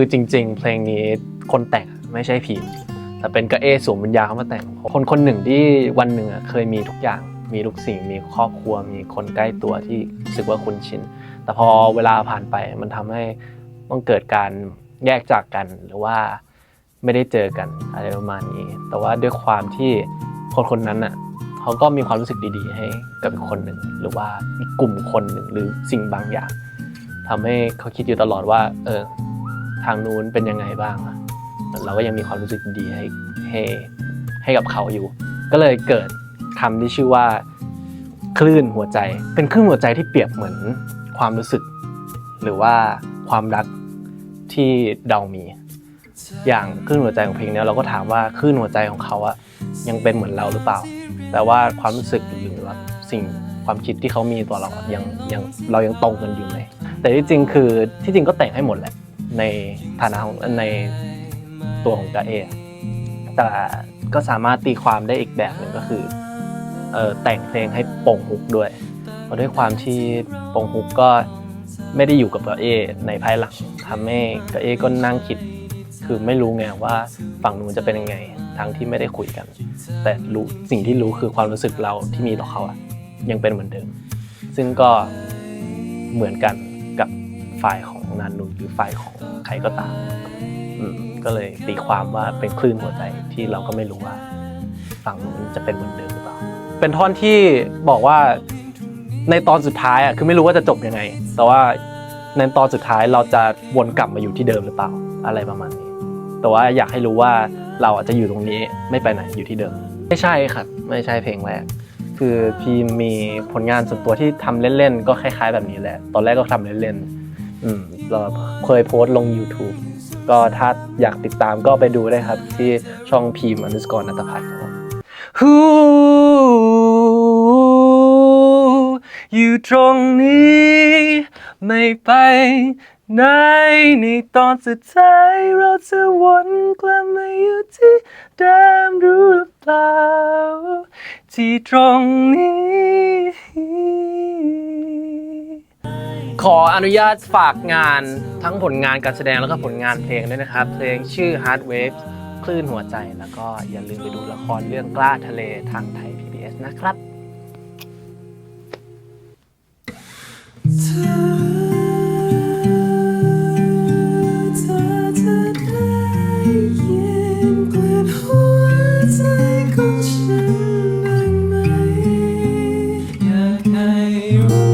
ือจริง ๆ เพลงนี้คนแต่งไม่ใช่พีมแต่เป็นกระเอสวมวิญญาณเข้ามาแต่ง คนคนหนึ่งที่วันหนึ่งเคยมีทุกอย่างมีทุกสิ่งมีครอบครัวมีคนใกล้ตัวที่รู้สึกว่าคุ้นชิน แต่พอเวลาผ่านไปมันทำให้ต้องเกิดการแยกจากกันหรือว่าไม่ได้เจอกันอะไรประมาณนี้ แต่ว่าด้วยความที่คนคนนั้นอะเขาก็มีความรู้สึกดีๆ ให้กับคนหนึ่งหรือว่าอีกกลุ่มคนหนึ่งหรือสิ่งบางอย่างทำให้เขาคิดอยู่ตลอดว่า เออางนู้นเป็นยังไงบ้างอะเราก็ยังมีความรู้สึกดีให้ให้ให้กับเขาอยู่ ก็เลยเกิดคำที่ชื่อว่า คลื่นหัวใจ เป็นคลื่นหัวใจที่เปรียบเหมือนความรู้สึก หรือว่าความรักที่เรามี อย่างคลื่นหัวใจของเพลงนี้เราก็ถามว่าคลื่นหัวใจของเขาอะยังเป็นเหมือนเราหรือเปล่า แต่ว่าความรู้สึกหรือว่าสิ่งความคิดที่เขามีต่อเราอะยังยังเรายังตรงกันอยู่ไหมแต่ที่จริงคือที่จริงก็แต่งให้หมดแหละ ในฐานะของในตัวของกาเอแต่ก็สามารถตีความได้อีกแบบหนึ่งก็คือออแต่งเพลงให้ปงฮุกด้วยเพราะด้วยความที่ปงฮุกก็ไม่ได้อยู่กับกาเอในภายหลังทำให้กาเอก็นั่งคิดคือไม่รู้ไงว่าฝั่งนู้นจะเป็นยังไงทั้งที่ไม่ได้คุยกัน แต่รู้สิ่งที่รู้คือความรู้สึกเราที่มีต่อเขาอะยังเป็นเหมือนเดิม ซึ่งก็เหมือนกัน ฝ่ายของนันนุนหรือฝ่ายของใครก็ตามก็เลยตีความว่าเป็นคลื่นหัวใจที่เราก็ไม่รู้ว่าฝั่งนู้นจะเป็นเหมือนเดิมหรือเปล่า เป็นท่อนที่บอกว่าในตอนสุดท้ายอะคือไม่รู้ว่าจะจบยังไง แต่ว่าในตอนสุดท้ายเราจะวนกลับมาอยู่ที่เดิมหรือเปล่าอะไรประมาณนี้ แต่ว่าอยากให้รู้ว่าเราอาจจะอยู่ตรงนี้ไม่ไปไหนอยู่ที่เดิม ไม่ใช่ครับไม่ใช่เพลงแรกคือพีมมีผลงานส่วนตัวที่ทำเล่นๆก็คล้าย ๆ แบบนี้แหละ ตอนแรกก็ทำเล่นๆ อืมเราเคยโพสต์ลง YouTube ก็ถ้าอยากติดตามก็ไปดูได้ครับ ที่ช่องพีมอนดับสกรนัตพัฒน์ครับผมฮูอยู่ตรงนี้ ไม่ไปไหนในตอนสุดท้ายเราจะวนกลับมาอยู่ที่เดิมหรือเปล่าที่ตรงนี้ ขออนุญาตฝากงานทั้งผลงานการแสดงแล้วก็ผลงานเพลงด้วยนะครับ เพลงชื่อ Hard Wave คลื่นหัวใจแล้วก็อย่าลืมไปดูละครเรื่องกล้าทะเลทางไทย PBS นะครับ you